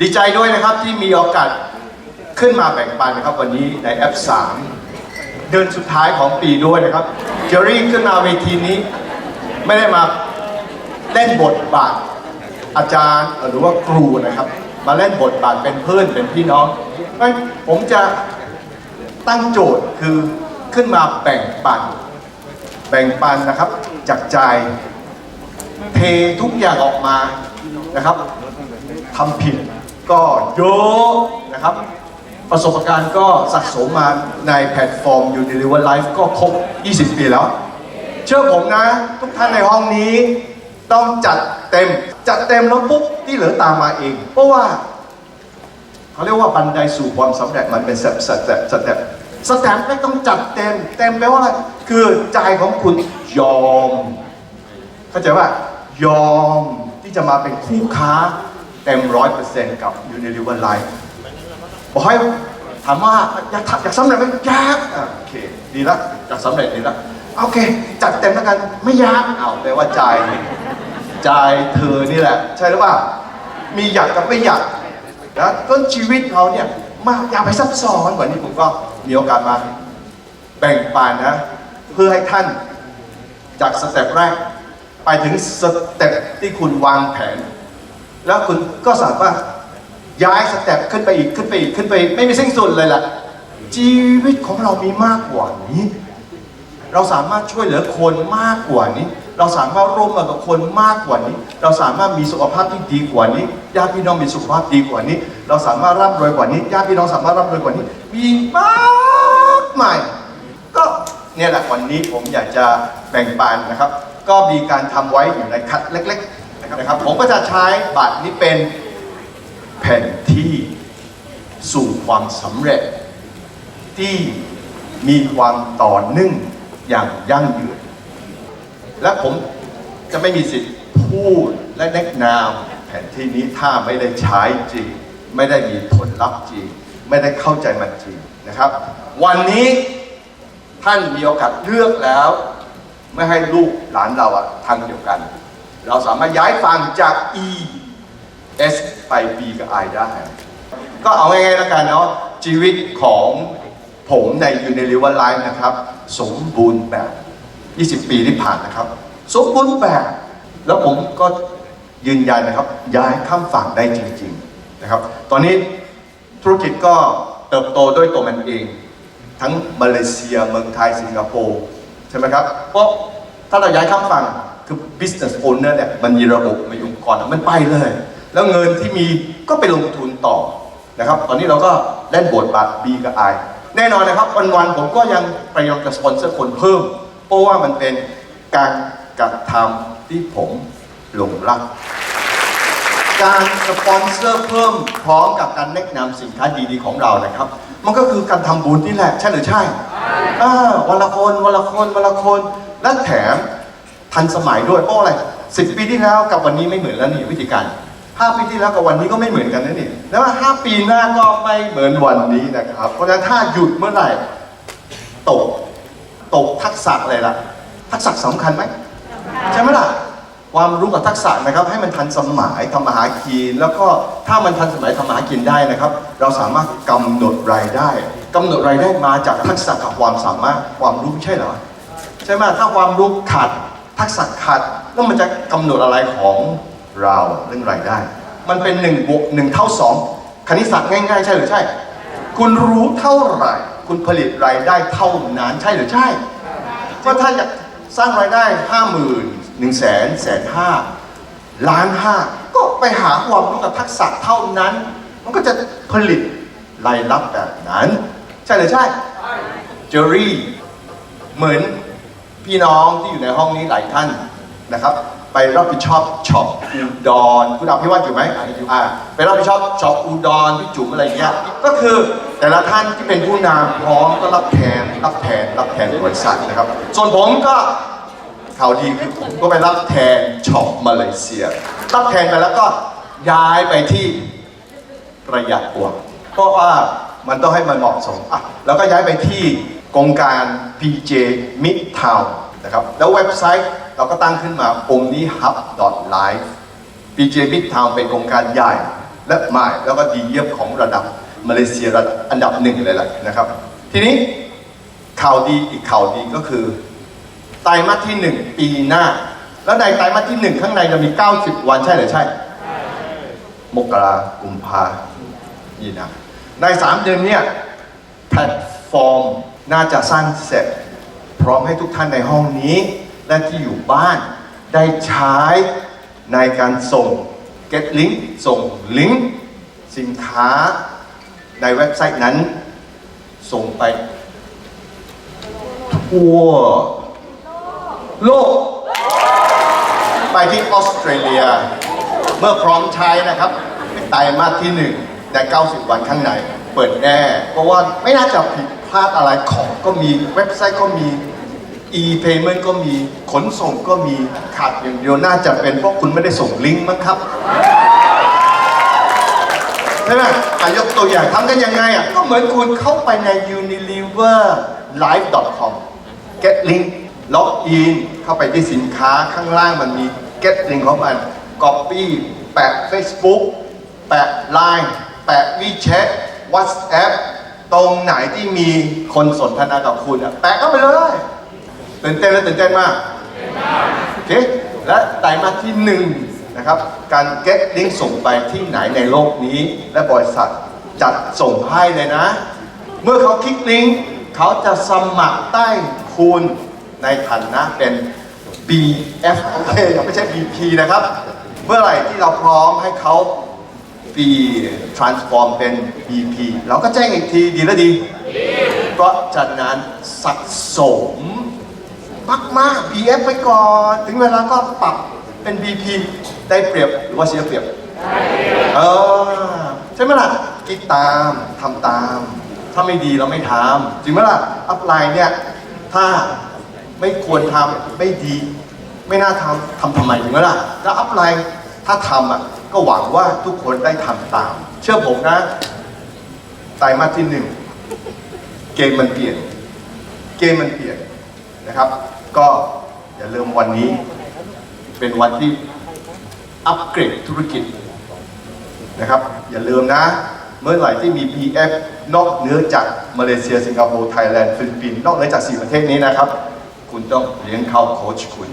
ดีใจด้วยนะครับที่มีโอกาสขึ้นมาแบ่งปันนะครับวันนี้ในแอป 3 เดือนสุดท้ายของปีด้วยนะครับเจอรี่ขึ้นมาเวทีนี้ ไม่ได้มาเล่นบทบาทอาจารย์หรือว่าครูนะครับ มาเล่นบทบาทเป็นเพื่อนเป็นพี่น้องนั้นผมจะตั้งโจทย์คือขึ้นมาแบ่งปัน แบ่งปันนะครับจากใจเททุกอย่างออกมานะครับทำผิด ก็เยอะนะครับ ประสบการณ์ก็สะสมมาในแพลตฟอร์ม u n i l e v e r Life ก็ครบ 20 ปีแล้ว เชื่อผมนะ ทุกท่านในห้องนี้ต้องจัดเต็ม จัดเต็มแล้วปุ๊บที่เหลือตามมาเอง เพราะว่าเขาเรียกว่าบันไดสู่ความสำเร็จมันเป็นสเต็ปสเต็ปสเต็ปสเต็ปไม่ต้องจัดเต็ม เต็มแปลว่าอะไร คือใจของคุณยอม เข้าใจว่ายอมที่จะมาเป็นคู่ค้า เต็มร้อยเปอร์เซ็นต์กับ Unilever Life บอกให้ถามว่าอยากทำอยากสำเร็จไหมยากโอเค ดีละอยากสำเร็จดีละโอเค จัดเต็มแล้วกันไม่ยากเอาแปลว่าใจใจเธอนี่แหละ ใช่หรือเปล่ามีอยากกับไม่อยากนะต้นชีวิตเขาเนี่ยมากอยากไปซับซ้อนกว่านี้ผมก็มีโอกาสมาแบ่งปันนะ เพื่อให้ท่านจากสเต็ปแรก ไปถึงสเต็ปที่คุณวางแผน แล้วคุณก็สามารถย้ายสเต็ปขึ้นไปอีกขึ้นไปอีกขึ้นไปไม่มีสิ้นสุดเลยล่ะ ชีวิตของเรามีมากกว่านี้ เราสามารถช่วยเหลือคนมากกว่านี้ เราสามารถร่วมมือกับคนมากกว่านี้ เราสามารถมีสุขภาพที่ดีกว่านี้ญาติพี่น้องมีสุขภาพดีกว่านี้ เราสามารถร่ำรวยกว่านี้ญาติพี่น้องสามารถร่ำรวยกว่านี้ มีมากมายก็เนี่ยแหละวันนี้ผมอยากจะแบ่งปันนะครับ ก็มีการทำไว้อยู่ในคัดเล็ก ๆ นะครับผมก็จะใช้บัตรนี้เป็นแผนที่สู่ความสำเร็จ ที่มีความต่อเนื่องอย่างยั่งยืน และผมจะไม่มีสิทธิ์พูดและแนะนำแผนที่นี้ถ้าไม่ได้ใช้จริง ไม่ได้มีผลลัพธ์จริง ไม่ได้เข้าใจมันจริงนะครับ วันนี้ท่านมีโอกาสเลือกแล้ว ไม่ให้ลูกหลานเราอะทำเดียวกัน เราสามารถย้ายฝั่งจาก E S ไป B กับ I ได้ ก็เอาง่ายๆแล้วกันเนาะชีวิตของผมใน Unilever Life นะครับ สมบูรณ์แบบ 20 ปีที่ผ่านนะครับ สมบูรณ์แบบ แล้วผมก็ยืนยันนะครับ ย้ายข้ามฝั่งได้จริงๆนะครับ ตอนนี้ธุรกิจก็เติบโตด้วยตัวมันเอง ทั้งมาเลเซียเมืองไทยสิงคโปร์ใช่ไหมครับ เพราะถ้าเราย้ายข้ามฝั่ง คือ business owner เนี่ยมันมีระบบมีองค์กรมันไปเลย แล้วเงินที่มีก็ไปลงทุนต่อนะครับ ตอนนี้เราก็เล่นบทบาท B กับ I แน่นอนนะครับ วันๆผมก็ยังพยายามจะสปอนเซอร์คนเพิ่ม เพราะว่ามันเป็นการกระทำที่ผมหลงรัก การสปอนเซอร์เพิ่มพร้อมกับการแนะนำสินค้าดีๆของเรานะครับ มันก็คือการทำบุญนี่แหละ ใช่หรือใช่อ่าวันละคนวันละคนวันละคนและแถม ทันสมัยด้วยเพราะอะไรสิบปีที่แล้วกับวันนี้ไม่เหมือนแล้วนี่วิธีการห้าปีที่แล้วกับวันนี้ก็ไม่เหมือนกันนะนี่แล้วว่าห้าปีหน้าก็ไม่เหมือนวันนี้นะครับ เพราะฉะนั้นถ้าหยุดเมื่อไหร่ตกตกทักษะอะไรล่ะ ทักษะสำคัญไหมใช่ไหมล่ะความรู้กับทักษะนะครับให้มันทันสมัยทำมาหากินแล้วก็ถ้ามันทันสมัยทำมาหากินได้นะครับ เราสามารถกำหนดรายได้กำหนดรายได้มาจากทักษะกับความสามารถความรู้ใช่หรอใช่ไหมถ้าความรู้ขาด ทักษะขาดแล้วมันจะกำหนดอะไรของเราเรื่องรายได้ มันเป็นหนึ่งบวกหนึ่งเท่าสองคณิตศาสตร์ง่าย ๆ ใช่หรือใช่ คุณรู้เท่าไหร่ คุณผลิตรายได้เท่านั้นใช่หรือใช่ก็ถ้าอยากสร้างรายได้ห้าหมื่นหนึ่งแสนแสนห้าล้านห้าก็ไปหาความรู้กับทักษะเท่านั้น มันก็จะผลิตรายรับแบบนั้น ใช่หรือใช่เจอรี่เหมือน พี่น้องที่อยู่ในห้องนี้หลายท่านนะครับ ไปรับผิดชอบช็อปอุดรคุณอภิวัตอยู่ไหมอ่าไปรับผิดชอบช็อปอุดรพี่จุ๋มอะไรเงี้ยก็คือแต่ละท่านที่เป็นผู้นำพร้อมก็รับแทนรับแทนรับแทนบริษัทนะครับ ส่วนผมก็ข่าวดีคือผมก็ไปรับแทนช็อปมาเลเซียรับแทนไปแล้วก็ย้ายไปที่ประหยัดกว่าเพราะว่ามันต้องให้มันเหมาะสมอะแล้วก็ย้ายไปที่ โครงการ PJ Midtown นะครับแล้วเว็บไซต์เราก็ตั้งขึ้นมา omnihub live PJ Midtown เป็นโครงการใหญ่และหมายแล้วก็ดีเยี่ยมของระดับมาเลเซียระดับอันดับหนึ่งเลยแหละนะครับ ทีนี้ข่าวดีอีกข่าวดีก็คือไตรมาสที่หนึ่งปีหน้า แล้วในไตรมาสที่หนึ่งข้างในจะมี 90 วันใช่หรือใช่ มกรากุมภานี่นะในสามเดือนเนี่ยแพลตฟอร์ม น่าจะสร้างเสร็จ พร้อมให้ทุกท่านในห้องนี้ และที่อยู่บ้านได้ใช้ในการส่ง get link ส่งลิงก์สินค้าในเว็บไซต์นั้น ส่งไปทั่วโลก ไปที่ออสเตรเลีย เมื่อพร้อมใช้นะครับไตรมาสที่หนึ่งใน 90 วันข้างในเปิดแน่เพราะว่าไม่น่าจะผิด ลาดอะไรของก็มีเว็บไซต์ก็มี e-payment ก็มีขนส่งก็มีขาดอย่างเดียวน่าจะเป็นเพราะคุณไม่ได้ส่งลิงก์มั้งครับใช่ไหมอ่ยกตัวอย่างทำกันยังไงอะก็เหมือนคุณเข้าไปใน unileverlive.com get link ล็อกอินเข้าไปที่สินค้าข้างล่างมันมี get link ของมัน copy แปะ Facebook แปะ Line แปะ WeChat WhatsApp ตรงไหนที่มีคนสนทนากับคุณอะแปะเข้าไปเลยตื่นเต้นและตื่นเต้นมากโอเคและไตรมาสที่หนึ่งนะครับ การ get link ส่งไปที่ไหนในโลกนี้ และบริษัทจัดส่งให้เลยนะ เมื่อเขาคลิกลิงก์เขาจะสมัครใต้คุณในฐานะเป็น BF โอเคไม่ใช่ BP นะครับ เมื่อไหร่ที่เราพร้อมให้เขา ปี transform เป็น BP เราก็แจ้งอีกทีดีและดี เพราะฉะนั้นสะสมมากมากๆ BF ไปก่อน ถึงเวลาก็ปรับเป็น BP ได้เปรียบหรือว่าเสียเปรียบเออใช่ไหมล่ะคิดตามทำตาม ถ้าไม่ดีเราไม่ทำจริงไหมล่ะอัพไลน์เนี่ย ถ้าไม่ควรทำไม่ดี ไม่น่าทำทำทำไมจริงไหมล่ะแล้วอัพไลน์ ถ้าทำอะก็หวังว่าทุกคนได้ทำตาม เชื่อผมนะไตรมาสที่หนึ่งเกมมันเปลี่ยน เกมมันเปลี่ยนนะครับ ก็อย่าลืมวันนี้ เป็นวันที่อัปเกรดธุรกิจนะครับ อย่าลืมนะ เมื่อไหร่ที่มี PF นอกเหนือจากมาเลเซียสิงคโปร์ไทยแลนด์ฟิลิปปินส์นอกเหนือจาก4ประเทศนี้นะครับ คุณต้องเลี้ยงเข้าโค้ชคุณ